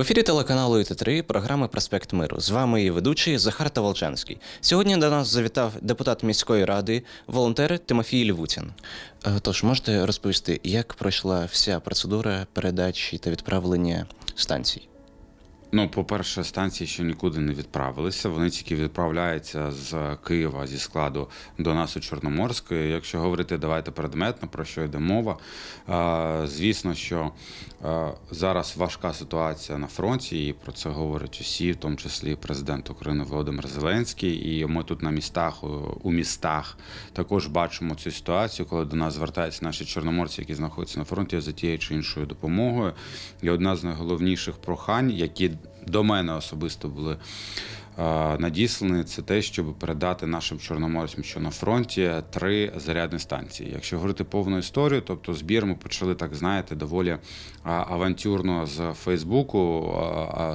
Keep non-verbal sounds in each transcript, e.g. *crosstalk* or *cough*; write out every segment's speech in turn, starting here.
В ефірі телеканалу ІТ3 програми Проспект Миру. З вами її ведучий Захар Таволчанський. Сьогодні до нас завітав депутат міської ради, волонтер Тимофій Лівутін. Е, Тож можете розповісти, як пройшла вся процедура передачі та відправлення станцій? Ну, по-перше, станції ще нікуди не відправилися. Вони тільки відправляються з Києва зі складу до нас у Чорноморськ. Якщо говорити, давайте предметно про що йде мова. Звісно, що зараз важка ситуація на фронті, і про це говорять усі, в тому числі президент України Володимир Зеленський. І ми тут на містах, у містах також бачимо цю ситуацію, коли до нас звертаються наші чорноморці, які знаходяться на фронті за тією чи іншою допомогою. І одна з найголовніших прохань, які до мене особисто були надіслані, це те, щоб передати нашим чорноморцям, що на фронті, три зарядні станції. Якщо говорити повну історію, тобто збір ми почали так, знаєте, доволі авантюрно з Фейсбуку,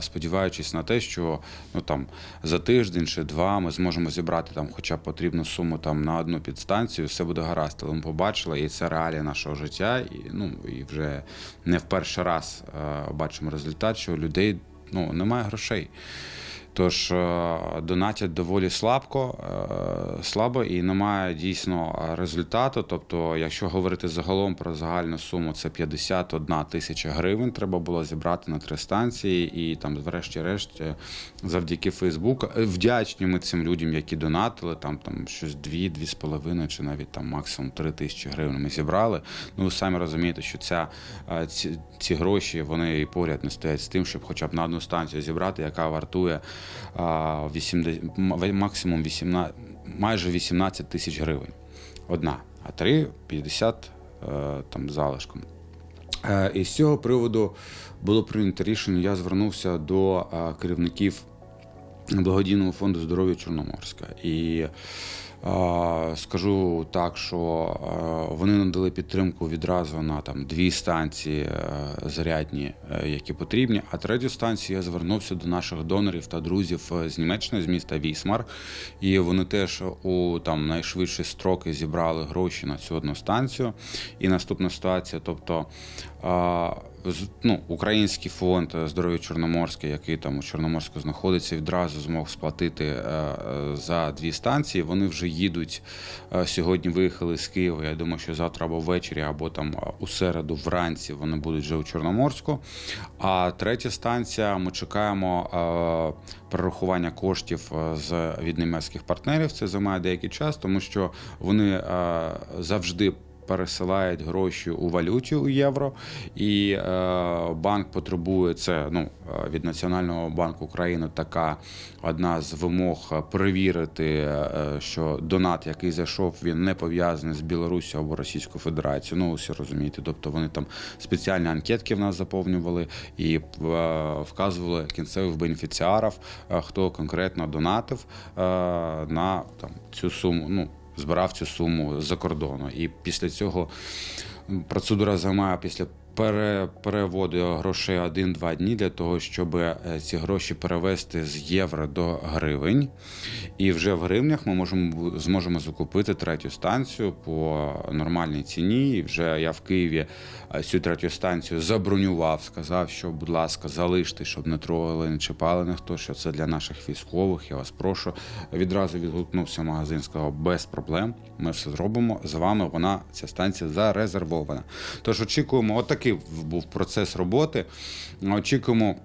сподіваючись на те, що ну там за тиждень чи два ми зможемо зібрати там, хоча б потрібну суму там на одну підстанцію, все буде гаразд. Але ми побачили, і це реалія нашого життя. І ну і вже не в перший раз бачимо результат, що людей ну немає грошей. Тож е, донатять доволі слабко, е, слабо і немає дійсно результату. Тобто, якщо говорити загалом про загальну суму, це 51 тисяча гривень. Треба було зібрати на три станції, і там, врешті-решт, е, завдяки Фейсбуку, вдячні ми цим людям, які донатили, там там щось дві, дві з половиною, чи навіть там максимум три тисячі гривень ми зібрали. Ну ви самі розумієте, що ця ці, ці гроші вони і поряд не стоять з тим, щоб хоча б на одну станцію зібрати, яка вартує 80, максимум 18, майже 18 тисяч гривень. Одна, а три 50 е, там залишком. Е, І з цього приводу було прийнято рішення. Я звернувся до е, керівників благодійного фонду здоров'я Чорноморська. І скажу так, що вони надали підтримку відразу на там дві станції е, зарядні, е, які потрібні. А третю станцію я звернувся до наших донорів та друзів е, з Німеччини, з міста Вісмар. І вони теж у там найшвидші строки зібрали гроші на цю одну станцію. І наступна ситуація, тобто. Е, ну, український фонд здоров'я Чорноморське, який там у Чорноморську знаходиться, відразу змог сплатити е, е, за дві станції. Вони вже їдуть е, сьогодні. Виїхали з Києва. Я думаю, що завтра або ввечері, або там е, у середу вранці вони будуть вже у Чорноморську. А третя станція ми чекаємо е, перерахування коштів е, з від німецьких партнерів. Це займає деякий час, тому що вони е, завжди пересилають гроші у валюті у євро, і е, банк потребує це ну, е, від Національного банку України така одна з вимог перевірити, е, що донат, який зайшов, він не пов'язаний з Білорусі або Російською Федерацією. Ну, всі розумієте. Тобто вони там спеціальні анкетки в нас заповнювали і е, вказували кінцевих бенефіціарів, е, хто конкретно донатив е, на там, цю суму. Ну, збирав цю суму з-за кордону. І після цього процедура займає після пере, переводу грошей один-два дні для того, щоб е, ці гроші перевести з євро до гривень. І вже в гривнях ми можемо зможемо закупити третю станцію по нормальній ціні. І вже я в Києві е, цю третю станцію забронював, сказав, що, будь ласка, залиште, щоб не трогали, не чіпали ніхто, що це для наших військових. Я вас прошу. Відразу відгукнувся магазин, сказав, без проблем. Ми все зробимо. З вами вона, ця станція зарезервована. Тож очікуємо, отакий був процес роботи. Очікуємо.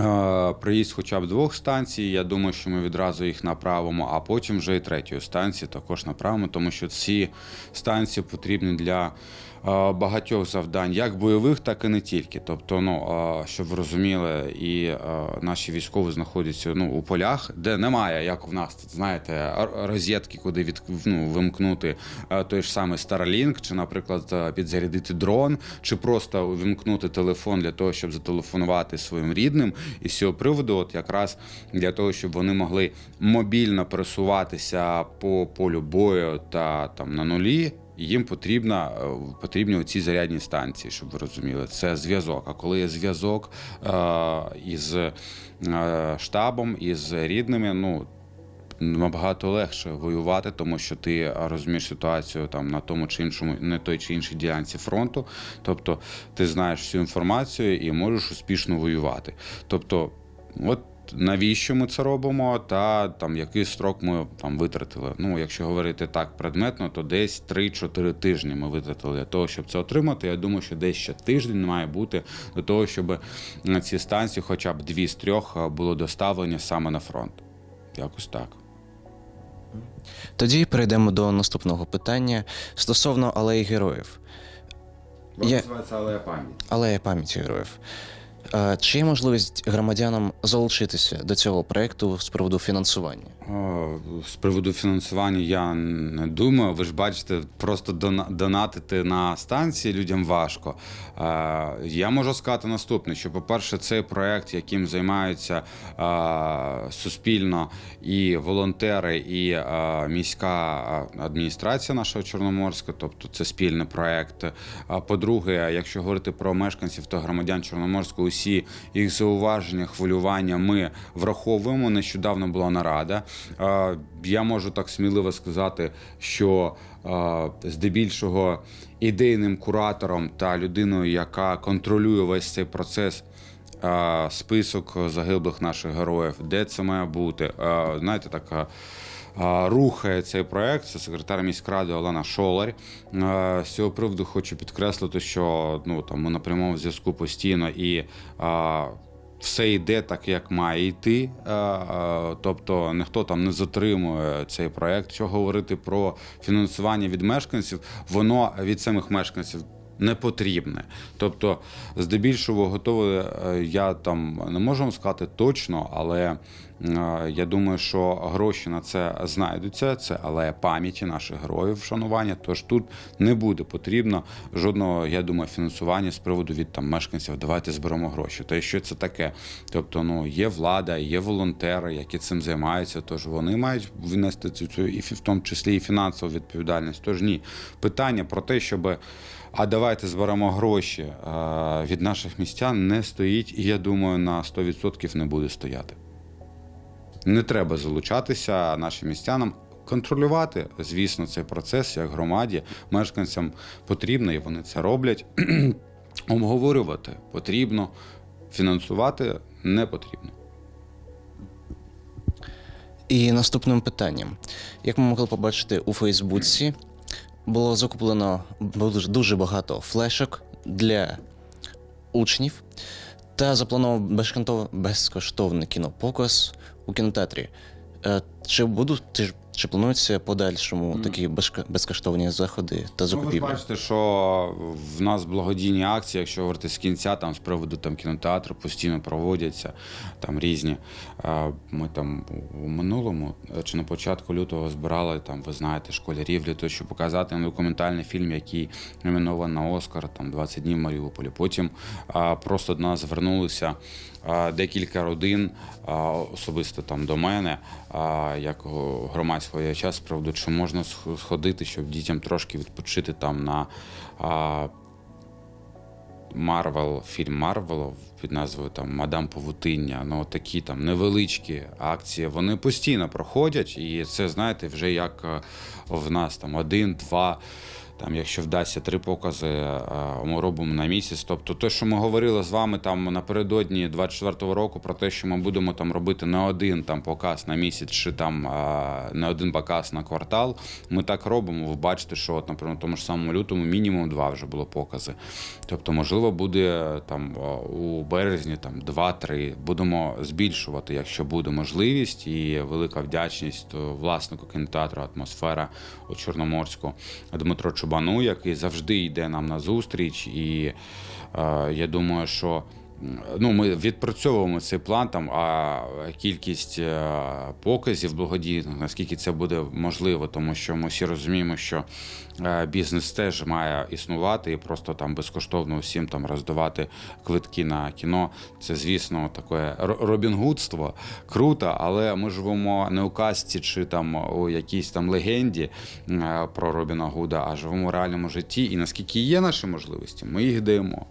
Е, Приїзд хоча б двох станцій. Я думаю, що ми відразу їх направимо, а потім вже і третьої станції також направимо, тому що ці станції потрібні для багатьох завдань, як бойових, так і не тільки. Тобто, ну е, щоб ви розуміли, і е, наші військові знаходяться ну, у полях, де немає, як в нас знаєте, розетки, куди від ну, вимкнути е, той ж самий Starlink, чи, наприклад, е, підзарядити дрон, чи просто вимкнути телефон для того, щоб зателефонувати своїм рідним. І з цього приводу, от якраз для того, щоб вони могли мобільно пересуватися по полю бою та там на нулі. Їм потрібна е, потрібні оці зарядні станції, щоб ви розуміли. Це зв'язок. А коли є зв'язок е, із е, штабом, із рідними, ну набагато легше воювати, тому що ти розумієш ситуацію там на тому чи іншому, не той чи іншій ділянці фронту. Тобто ти знаєш всю інформацію і можеш успішно воювати. Тобто, от. Навіщо ми це робимо, та там який строк ми там витратили. Ну, якщо говорити так предметно, то десь 3-4 тижні ми витратили для того, щоб це отримати. Я думаю, що десь ще тиждень має бути до того, щоб на ці станції, хоча б дві з трьох, було доставлені саме на фронт. Якось так. Тоді перейдемо до наступного питання стосовно алеї героїв. Я- називається алея пам'яті. Алея пам'яті героїв. Чи є можливість громадянам залучитися до цього проєкту з приводу фінансування? З приводу фінансування я не думаю. Ви ж бачите, просто донатити на станції людям важко. Е, Я можу сказати наступне: що, по-перше, цей проект, яким займаються е, суспільно і волонтери, і е, міська адміністрація нашого Чорноморська, тобто це спільний проект. По-друге, якщо говорити про мешканців та громадян Чорноморська, усі їх зауваження, хвилювання ми враховуємо. Нещодавно була нарада. Я можу так сміливо сказати, що здебільшого ідейним куратором та людиною, яка контролює весь цей процес. Список загиблих наших героїв, де це має бути. Знаєте, така рухає цей проект. Це секретар міськради Олена Шолар. З цього приводу хочу підкреслити, що ну там ми на прямому зв'язку постійно і. все йде так, як має йти. Тобто ніхто там не затримує цей проект. Що говорити про фінансування від мешканців, воно від самих мешканців. Не потрібне. Тобто, здебільшого готовий, е, я там не можу вам сказати точно, але я думаю, що гроші на це знайдуться. Це алея пам'яті наших героїв вшанування. Тож тут не буде потрібно жодного, я думаю, фінансування з приводу від там мешканців. Давайте зберемо гроші. Та що це таке? Тобто, ну є влада, є волонтери, які цим займаються. Тож вони мають внести цю і в тому числі і фінансову відповідальність. Тож ні, питання про те, щоб а давайте зберемо гроші е, від наших містян, не стоїть, і я думаю, на 100% не буде стояти. Не треба залучатися нашим містянам. Контролювати, звісно, цей процес як громаді мешканцям потрібно, і вони це роблять. *clears throat* Обговорювати потрібно, фінансувати не потрібно. І наступним питанням. Як ми могли побачити у Фейсбуці, було закуплено дуже- багато флешок для учнів та заплановано безкоштовний кінопоказ у кінотеатрі. Е, Чи будуть чи, плануються подальшому такі безкоштовні заходи та Ну, ви бачите, що в нас благодійні акції, якщо говорити з кінця, там з приводу там кінотеатру постійно проводяться там різні. Ми там у минулому чи на початку лютого збирали там, ви знаєте, школярів для того, щоб показати документальний фільм, який номінований на Оскар, там 20 днів в Маріуполі. Потім просто до нас звернулися декілька родин, особисто там до мене, як громадського діяча час, правду, чи можна сходити, щоб дітям трошки відпочити там на а, Марвел, фільм Марвело під назвою там Мадам Павутиння. Ну такі там невеличкі акції. Вони постійно проходять, і це знаєте, вже як е, в нас там один, два. Там, якщо вдасться три покази, е, ми робимо на місяць. Тобто, те, що ми говорили з вами там напередодні 24-го року, про те, що ми будемо там робити не один там показ на місяць, чи там е, не один показ на квартал. Ми так робимо. Ви бачите, що от, наприклад, тому ж самому лютому мінімум два вже було покази. Тобто, можливо, буде там е, у березні там два-три. Будемо збільшувати, якщо буде можливість, і велика вдячність е, власнику кінотеатру Атмосфера у Чорноморську Дмитро Чубану, який завжди йде нам на зустріч. І е, я думаю, що. Ну, ми відпрацьовуємо цей план там, а кількість е, показів благодійних, наскільки це буде можливо, тому що ми всі розуміємо, що е, бізнес теж має існувати і просто там безкоштовно усім там роздавати квитки на кіно. Це, звісно, таке робінгудство. Круто, але ми живемо не у казці чи там у якійсь там легенді е, про Робіна Гуда, а живемо в реальному житті. І наскільки є наші можливості, ми їх даємо.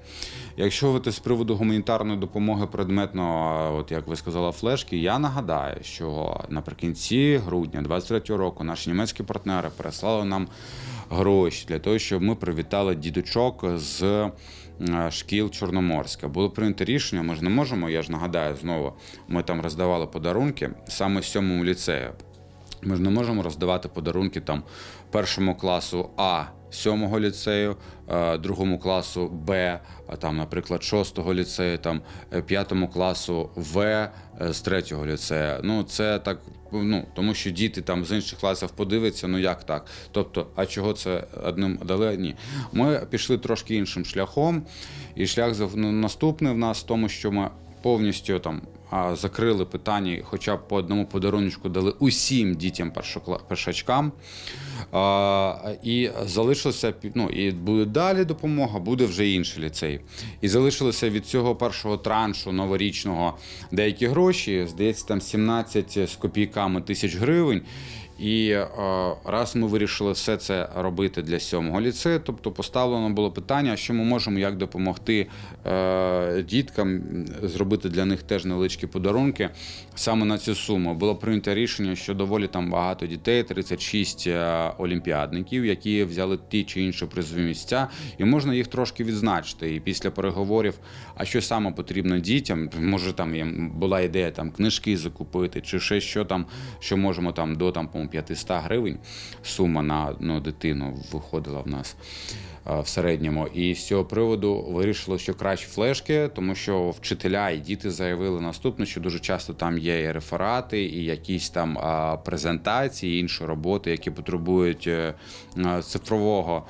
Якщо говорити з приводу гуманітарної гуманітарної допомоги предметно, от як ви сказали, флешки. Я нагадаю, що наприкінці грудня 23-го року наші німецькі партнери переслали нам гроші для того, щоб ми привітали діточок з е, шкіл Чорноморська. Було прийнято рішення. Ми ж не можемо. Я ж нагадаю знову. Ми там роздавали подарунки саме сьомому ліцею. Ми ж не можемо роздавати подарунки там першому класу А сьомого ліцею, е, другому класу Б, там, наприклад, шостого ліцею, там е, п'ятому класу В е, з третього ліцею. Ну це так. Ну тому що діти там з інших класів подивляться, ну як так? Тобто, а чого це одним дали? Ні. Ми пішли трошки іншим шляхом, і шлях ну, наступний в нас в тому, що ми повністю там закрили питання, хоча б по одному подарунку дали усім дітям першачкам. І залишилося ну, і буде далі допомога, буде вже інший ліцей. І залишилося від цього першого траншу новорічного деякі гроші, здається, там 17 з копійками тисяч гривень. І е, раз ми вирішили все це робити для сьомого ліцею, тобто поставлено було питання, що ми можемо як допомогти е, діткам зробити для них теж невеличкі подарунки саме на цю суму. Було прийнято рішення, що доволі там багато дітей, 36 е, олімпіадників, які взяли ті чи інші призові місця, і можна їх трошки відзначити. І після переговорів, а що саме потрібно дітям, може там їм була ідея там книжки закупити, чи ще що там, що можемо там до там, 500 гривень сума на одну дитину виходила в нас в середньому. І з цього приводу вирішили, що краще флешки, тому що вчителя і діти заявили наступне, що дуже часто там є і реферати, і якісь там презентації, і інші роботи, які потребують е, е, цифрового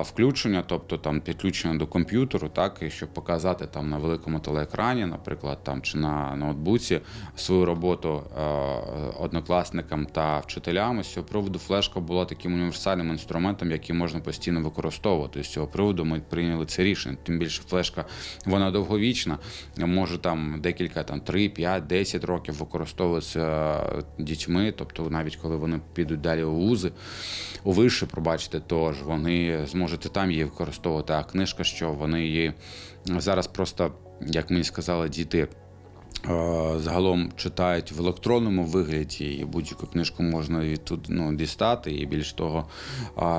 включення, тобто там підключення до комп'ютеру, так і щоб показати там на великому телеекрані, наприклад, там чи на ноутбуці свою роботу е, однокласникам та вчителям. З цього приводу флешка була таким універсальним інструментом, який можна постійно використовувати. З цього приводу ми прийняли це рішення. Тим більше флешка вона довговічна, може там декілька там 3, 5, 10 років використовуватися е, дітьми, тобто навіть коли вони підуть далі у вузи, у виші, пробачте, то вони зможуть там її використовувати. А книжка, що вони її зараз просто, як мені сказали, діти. Е, Загалом читають в електронному вигляді, і будь-яку книжку можна відтуди ну, дістати. І більш того,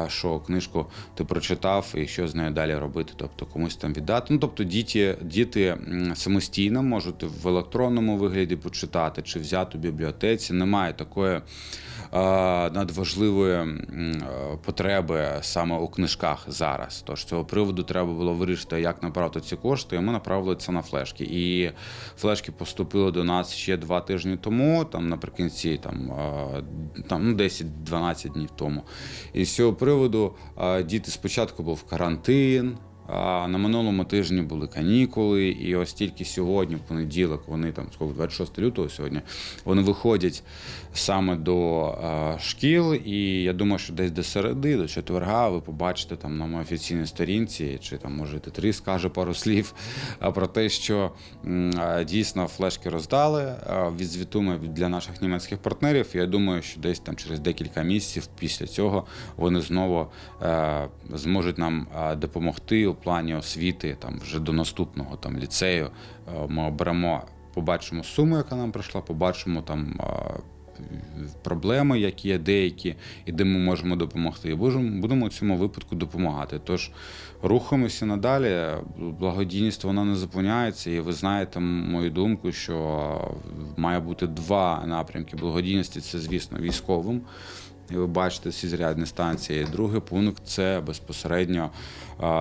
що книжку ти прочитав і що з нею далі робити, тобто комусь там віддати. Ну, тобто діти, діти самостійно можуть в електронному вигляді почитати чи взяти у бібліотеці. Немає такої надважливої потреби саме у книжках зараз. Тож з цього приводу треба було вирішити, як направити ці кошти. І ми направили це на флешки. І флешки поступили до нас ще два тижні тому, там наприкінці там, там ну, 10-12 днів тому. І з цього приводу діти спочатку був карантин. На минулому тижні були канікули, і ось тільки сьогодні, в понеділок, вони там скільки, 26 лютого сьогодні, вони виходять саме до шкіл. І я думаю, що десь до середи, до четверга, ви побачите там на моїй офіційній сторінці, чи там може Т3 скаже пару слів про те, що дійсно флешки роздали. Відзвітуємо для наших німецьких партнерів. Я думаю, що десь там через декілька місяців після цього вони знову е, зможуть нам допомогти у плані освіти там вже до наступного там ліцею. Е, Ми оберемо, побачимо суму, яка нам прийшла, побачимо там. е, Проблеми, які є деякі, і де ми можемо допомогти, і будемо, в цьому випадку допомагати. Тож рухаємося надалі. Благодійність вона не зупиняється, і ви знаєте мою думку, що має бути два напрямки благодійності. Це, звісно, військовим. І ви бачите ці зарядні станції. Другий пункт це безпосередньо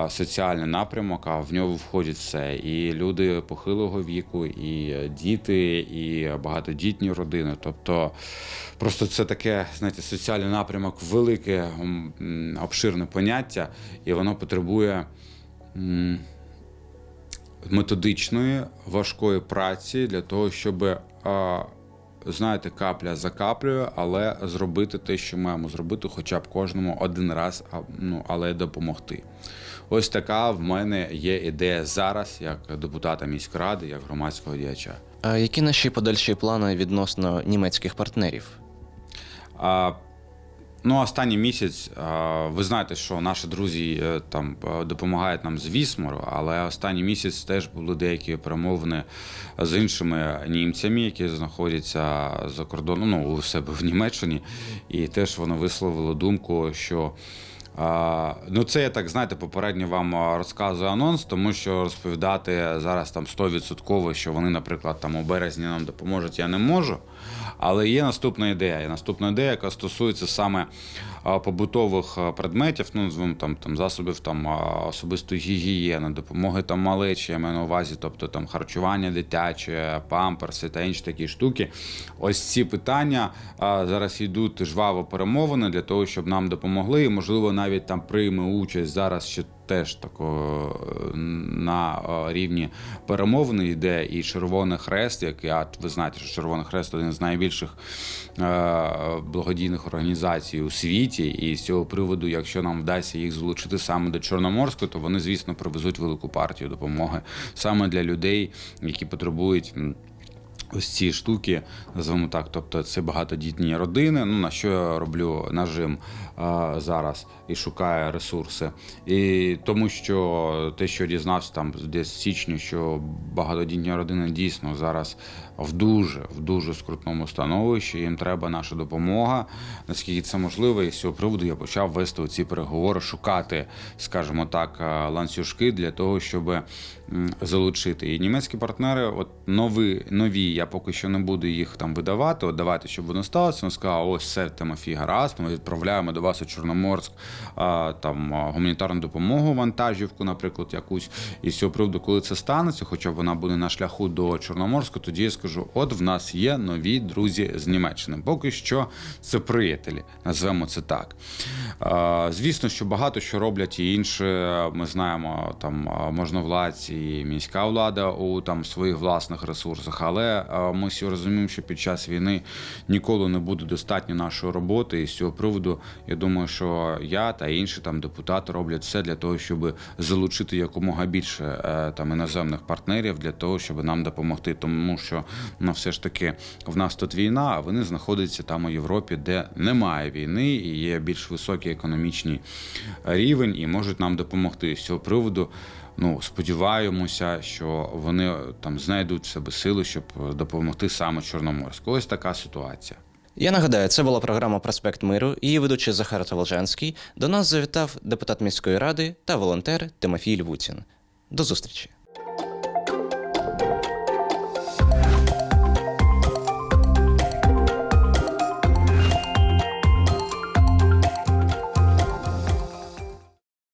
соціальний напрямок, а в нього входить все. І люди похилого віку, і діти, і багатодітні родини. Тобто просто це таке, знаєте, соціальний напрямок, велике обширне поняття, і воно потребує. Методичної важкої праці для того, щоб знаєте, капля за каплею, але зробити те, що маємо зробити, хоча б кожному один раз, ну, але допомогти. Ось така в мене є ідея зараз, як депутата міської ради, як громадського діяча. А які наші подальші плани відносно німецьких партнерів? А Ну, останній місяць, ви знаєте, що наші друзі е, там е, допомагають нам з Вісмору, але останній місяць теж були деякі перемовини з іншими німцями, які знаходяться за кордоном, ну, у себе в Німеччині, і теж вони висловили думку, що. Ну, це я так знаєте, попередньо вам розказую анонс, тому що розповідати зараз там 100%, що вони, наприклад, там у березні нам допоможуть, я не можу. Але є наступна ідея. Є наступна ідея, яка стосується саме побутових предметів, ну звемо там, там засобів там особистої гігієни, допомоги там малечі, я маю на увазі, тобто там харчування дитяче, памперси та інші такі штуки. Ось ці питання зараз йдуть жваво перемовини для того, щоб нам допомогли. І можливо навіть там прийме участь зараз ще теж тако е, на е, рівні перемовини йде і Червоний Хрест, як я ви знаєте, що Червоний Хрест один з найбільших е, благодійних організацій у світі. І з цього приводу, якщо нам вдасться їх залучити саме до Чорноморської, то вони, звісно, привезуть велику партію допомоги саме для людей, які потребують. Ось ці штуки, називаємо так, тобто це багатодітні родини. Ну на що я роблю нажим зараз і шукаю ресурси. І тому що те, що дізнався там десь в січні, що багатодітні родини дійсно зараз в дуже в дуже скрутному становищі. Їм треба наша допомога. Наскільки це можливо, і з цього приводу я почав вести ці переговори, шукати, скажімо так, ланцюжки для того, щоб залучити. І німецькі партнери, от нові, нові, я поки що не буду їх там видавати. От давайте, щоб вони сталося. Вони сказали, ось все Тимофій гаразд, ми відправляємо до вас у Чорноморськ там гуманітарну допомогу, вантажівку, наприклад, якусь. І з цього приводу, коли це станеться, хоча б вона буде на шляху до Чорноморська, тоді я скажу: от в нас є нові друзі з Німеччини. Поки що це приятелі, назвемо це так. Звісно, що багато що роблять і інші. Ми знаємо там можновладці, і міська влада у там своїх власних ресурсах. Але ми всі розуміємо, що під час війни ніколи не буде достатньо нашої роботи. І з цього приводу я думаю, що я та інші там депутати роблять все для того, щоб залучити якомога більше е, там іноземних партнерів для того, щоб нам допомогти. Тому що ну, все ж таки в нас тут війна, а вони знаходяться там у Європі, де немає війни і є більш високий економічний рівень, і можуть нам допомогти з цього приводу. Ну, сподіваємося, що вони там знайдуть в себе сили, щоб допомогти саме Чорноморську. Ось така ситуація. Я нагадаю, це була програма Проспект Миру. Її ведучий Захар Таволжанський. До нас завітав депутат міської ради та волонтер Тимофій Львутін. До зустрічі.